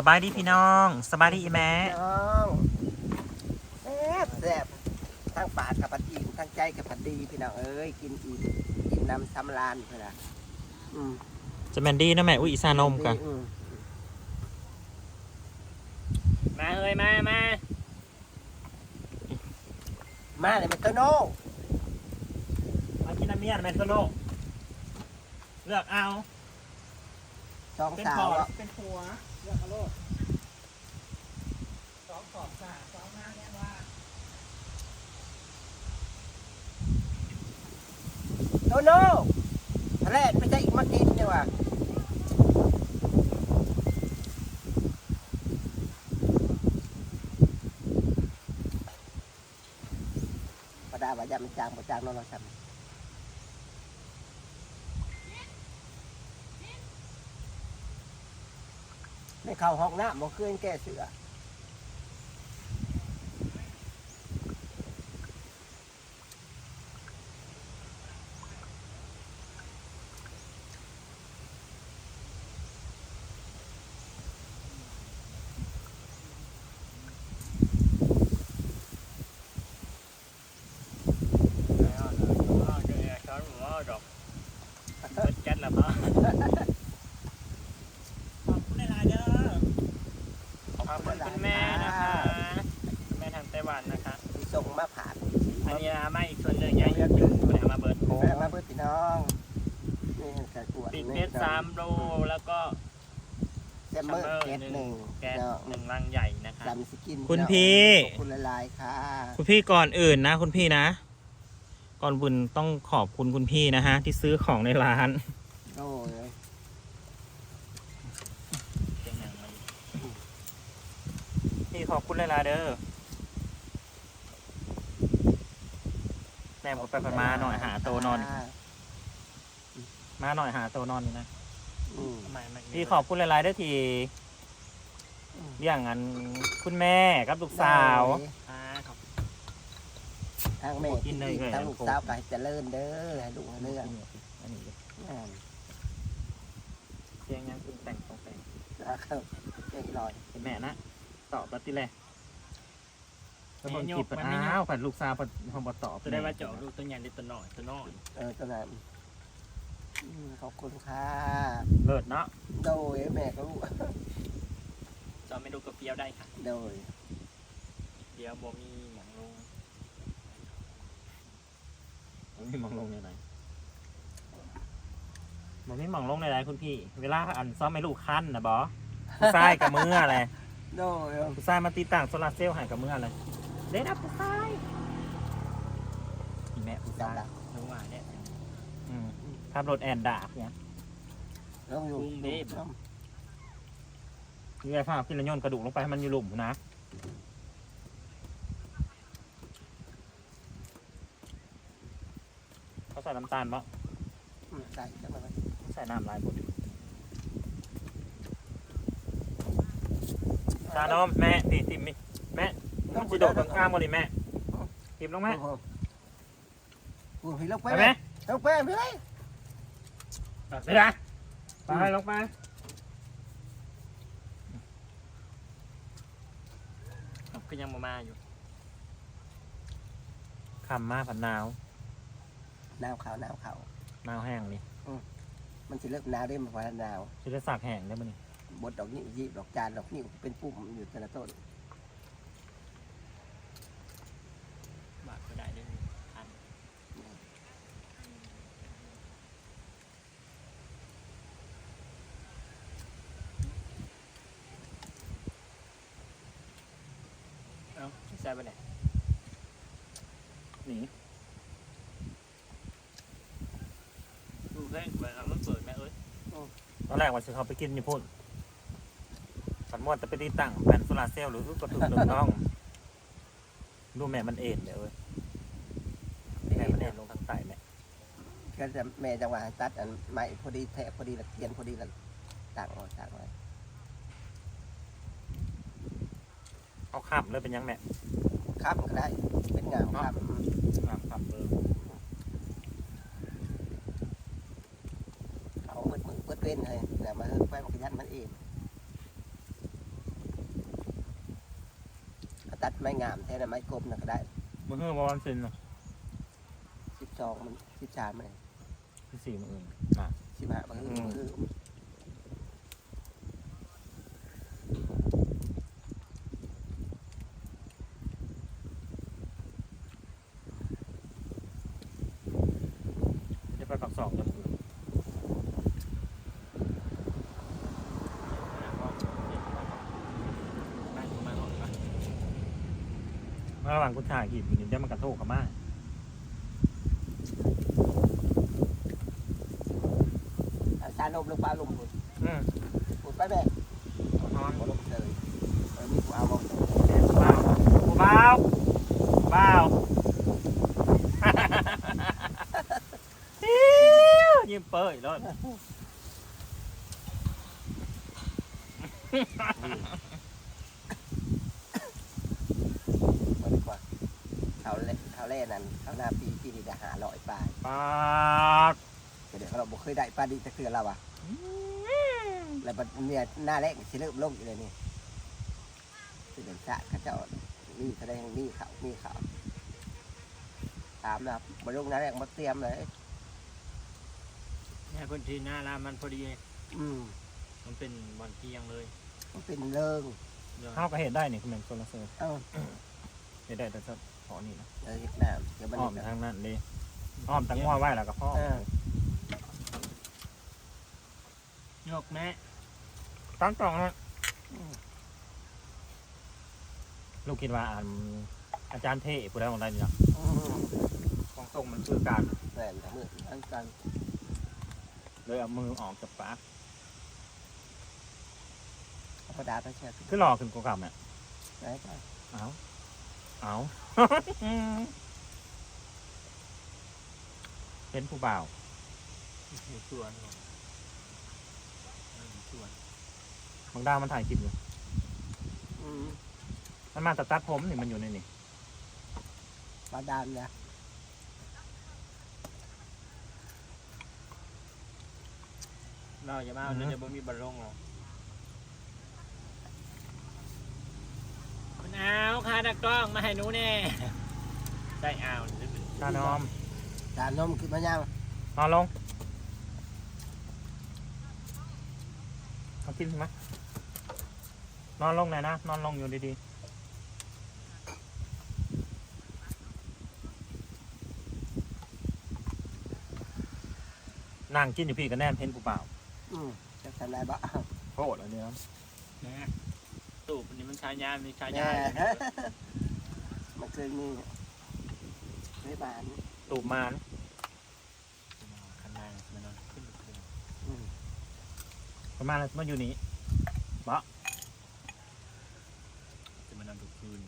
สบายดีพี่น้อง สบายดีอีแม่น้องแซ่บแซ่บทั้งปากกับผัดอิ่มทั้งใจกับผัดดีพี่น้องเอ้ยกินอิ่มกินน้ำสำรานเพื่อนละอืมจะแมนดี้นะแม่อุ้ยอีสานมกันอืมมาเอ้ยมามามาเลยมันโตโน่มากินน้ำเมียนแมนโตโลเลือกเอาสองเป็นสาพอวอะเป็นผัวเลือกเอาโลดสองขอบสาสองห้าเนี่ยว่าโตโน่ทะเลไม่ใช่อีกมากินนี่ว่ะประดาว่ายามันจางประจางนอนเราทำ เข้าห้องน้ำบ่เคยแก้เสือ เอาเอาเอาเดี๋ยวช้อนหัวเอาดอกเบิดจัดละพ่อ ขอบคุณหลายๆเด้อ ขอบคุณคุณแม่นะคะคุณแม่ทางไต้หวันนะคะ ที่ส่งมาผ่าน อันนี้นะมาอีกส่วนหนึ่งยังอยู่คุณแม่มาเบิร์ดโค้ แม่มาเพื่อพี่น้องนี่กระกวด ปิดเพชรสามโลแล้วก็ แซ มเมอร์เกตหนึ่งแก๊สเนาะหนึ่งลังใหญ่นะคะซัมสกินคุณพี่ ขอบคุณหลายๆค่ะคุณพี่ก่อนอื่นนะ คุณพี่นะ ก่อนบุญต้องขอบคุณคุณพี่นะฮะ ที่ซื้อของในร้าน โอ้ยเสียงหนังมันพี่ขอบคุณหลายๆเด้อแม่ผมไปไปมาหน่อยหาโตวนอน มาหน่อยหาโตวนอนนี่นะ อืมทำไมมันพี่ขอบคุณหลายๆเด้อทีอย่างนั้นคุณแม่กับลูกสาว อ่าขอบทางแม่กิกินนเลเลยยทั้งลูกสาวก็ให้เจริญเด้อให้ลูกให้เรื่องอันนี้อ่าเสียงยังคุณแต่งตรงแต่งนะครับเจ๊ลอยเป็นแม่นะตอบรับติเลยแล้วคนคิดปัดอ้าวผัดลูกสาวผัดหอมบตอบจะได้ว่าเจาะลูกตัวใหญ่หรือตัวน้อยตัวน้อยเออตอนนั้นอืม ขอบคุณค่ะเลิศเนาะโดยแม่ก็รู้เจาะไม่ดูกระเปียวได้ค่ะ โดยเดี๋ยวบ่มีหมองลงมันไม่มองลงในไหนมันไม่มองลงในไหนคุณพี่ เวลาอันซ้อมไม่ลูกขั้นนะบอผู้ชายกับมืออะไรโดยผู้ชายมาตีต่างโซลาร์เซลล์ใหายกับมืออะไรเด็ดอัพผู้ชายอีแม่ผู้ชายจำละรู้ว่าเนี่ย อืมขับรถแอนดาบเนี่ยลองอยู่กรุงเทพ นี่ไงฟ้าพี่ละโยนกระดูกลงไปให้มันอยู่หลุมนะ เขาใส่น้ำตาลปะอืมใส่จังเลยใส่น้ำลายบดชานมแม่ตีติมมิแม่มันจะโดดข้างๆมาดิแม่ติมลงแม่โอ้โหโอ้โหลงไปไปไหไหม มลงไปไหมไปนะไปลงไปก็ยังมามาอยู่คำมาผันหนาวน้ำขาวน้ำขาวหนาวแห้งนี่มันจะเลิกหนาวได้มาพอหนาวจะได้สากแห้งได้มั้ยนี่บดดอกนิ้วยีบดอกจานดอกนิ้วเป็นปุ่มอยู่แต่ละต้น บาทก็ได้ด้วยทัน เอ้าใส่ไปไหนหนีดูเพ่งไปเอามันเปิดแม่เอ้ยตอนแรกว่าจะเขาไปกินญี่ปุ่นผันมวนจะไปตีตั้งแผ่นโซลาร์เซลล์หรือกระตุ้นหนึ่งน้อง ดูแม่มันเอ็นเดี๋ยวเว้ยแม่มันเอ็นลงทางใต้แม่ก็จะแม่จังหวะตัดอันใหม่พอดีแทะพอดีละเทียนพอดีละต่างออกต่างไว้ เอาข้ามเลยเป็นยังแม่ครับก็ได้ เป็นงามครับงามข้ามเออเอาเปิดมือเปิดเว้นเลยแต่มาไปมันก็ยันมันเองตัดไม้งามแทนไม้กลมนะก็ได้มันเพิ่มวันเซนเนาะสิบสองมันสิบสามเลยสิบสี่มันเองมาสิบห้ามันคือ สองกันระหว่างกูถ่ายคลิปอยู่นี่เดี๋ยวมันกระโทกกับมาอาจารย์ลมลงปลาลมหมดอืมหมดไปแม่นอนหมดลงเลยเออนี่กูเอาลงเบาเบายิ้ มเปยเลยมาดีกว่าเขาเล่เขาเล่นั่นเขาหน้าปีปีนี้จะหาลอยปลายปากเดี๋ยวเราบอกเคยได้ปลาดีจะเกลือเราอะแล้วบัดเนี่ยหน้าแรกสิเริ่มลงอีกเลยนี่สิเดินชะเขาเจ้านี่แสดงนี่เขานี่เขาถามนะครับมาลงหน้าแรกมาเตรียมเลย เนี่ยพื้นที่หน้าร้านมันพอดี อืมมันเป็นวันเที่ยงเลยมันเป็นเริงเรื่องข้าวก็เห็ดได้นี่คือแมนโซลาเซลล์เอ้าเห็ดได้แต่จะขอนี่นะเดี๋ยวเฮ็ดน้ำเดี๋ยวมันอ้อมทางนั้นเลยอ้อมตั้งง้อไว้แล้วก็พ่อเออยกแม่ตั้งตรงนั้นลูกคิดว่าอ่านอาจารย์เท่ผู้ใดของใดนี่นะอืมของตรงมันคือการแม่นทั้งมือทั้งกัน เลยเอามือออกจากปากธรรมดาไปเชื่อคือหล่อขึ้นกว่าเก่าเนี่ยได้ไปเอาเอาเป็นผู้บ่าวอยู่สวนก่อนอยู่สวนบางดาวมันถ่ายคลิปอยู่ อืมมันมาตัดตัดผมนี่มันอยู่ในนี่ ปลาดานนะ เราอย่ามาเอาเดี๋ยวบ่มีบอลลงหรอกคุณอาวค่ะตากล้องมาให้หนูแน่ได้อาวหรือเป็นตานอมจานนมขึ้นมายังนอนลงเอากินใช่ไหมนอนลงหน่อยนะ นอนลงอยู่ดีๆนั่งกินอยู่พี่ก็แน่นเพ้นผู้บ่าว อืมจะทำได้บ่โคตรอันนี้นะนะตูบอันนี้มันชายามีชายาแน่มันเคยมีไม่บานตูบมานขนาดมันนอนขึ้นไปเลยอืมประมาณนั้นมันอยู่นี่จะมานอนทุกคืน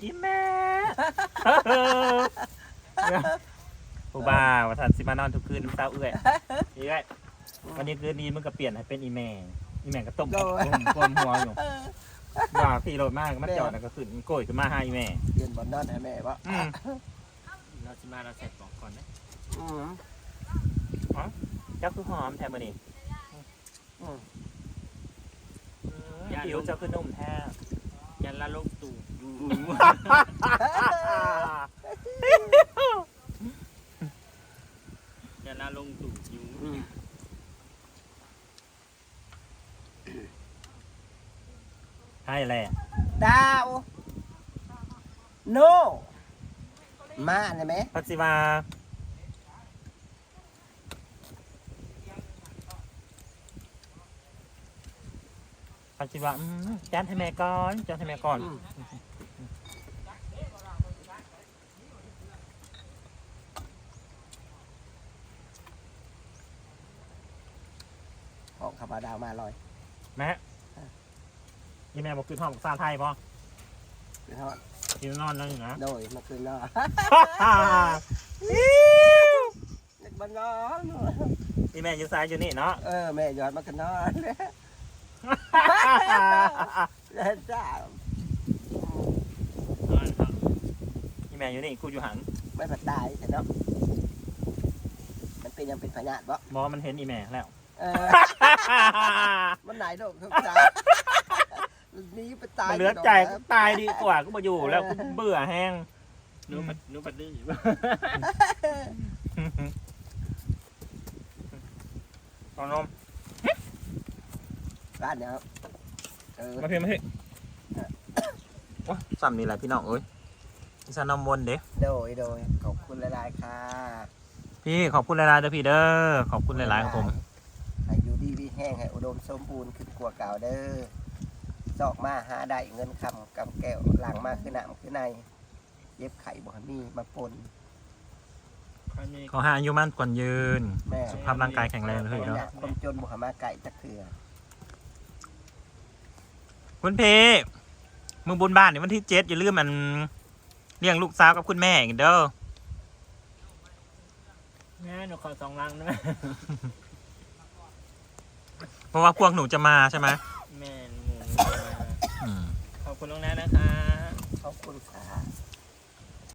อีแม่ ผู้บ่าวว่าท่านสิมานอนทุกคืนน้ำเต้าเอื้อยเอื้อยวันนี้คืนนี้มันก็เปลี่ยนให้เป็นอีแม่อีแม่ก็ต้มต้มกลมหัวอยู่ว่าพี่โรดมากมันจอดแล้วก็ขึ้นโกยขึ้นมาหาอีแม่เปลี่ยนบอลนอนให้แม่บ่อืมเราจะมาเราใส่กล่องก่อนนะอืมเจ้าคือหอมแท้มือนี่อืมผิวเจ้าคือนุ่มแท้ยันละลงตูบอยู่ยัน ละลงตูบอยู่อืมใช่แหละดาวโนมาได้ไหมพักสิวาพักสิวาอืมจานให้แม่ก่อนจานให้แม่ก่อน อืม ขับาดาวมาลอยแม่ยี่แม่บอกคือท้องภาษาไทยปะคือทอดกินนอนนั่นอยู่นะโดยมาคืนนอนนึกมันนอนยี่แม่อยู่ซ้ายอยู่นี่เนาะเออแม่ยอดมาคืนนอนเล่นจ้านี่แม่อยู่นี่กูอยู่หันไม่ผัดตายแต่เนาะมันเป็นยังเป็นพญาติบ่บอมันเห็นอีแม่แล้ว เออมันไหนดอกทุกสาหนีไปตายมันเหลือใจกูตายดีกว่ากูมาอยู่แล้วกูเบื่อแห้งหนูปัดหนูปัดดื้อเอานมบ้านเนี่ยครับเออมาเพียงมาเพียงว้าซ้ำนี่แหละพี่น้องเอ้ยพี่สานมวนเด้โดยโดยขอบคุณหลายๆค่ะ พี่ขอบคุณหลายๆเด้อพี่เด้อขอบคุณหลายๆครับผมให้อยู่ดีดีแห้งให้อุดมสมบูรณ์ขึ้นกว่าเก่าเด้อซอกมาหาได้เงินคำกำแก้วหลังมาคือหนามคือใน เย็บไข่บ่ให้มีมาปนครั้งนี้ขอให้อายุมั่นกว่ายืน แม่สุขภาพร่างกายแข็งแรงเลยคนเนาะอยากคนจนบ่ให้มาไก่จักเถื่อคุณเพมึงบุญบ้านเนี่ยวันที่เจ็ดอย่าลืมมันเลี้ยงลูกสาวกับคุณแม่อีกเด้อแม่หนูขอสองลังนะ เพราะว่าพวกหนูจะมาใช่ไหมแม่หมูอืมขอบคุณน้องแนทนะคะ ขอบคุณค่ะ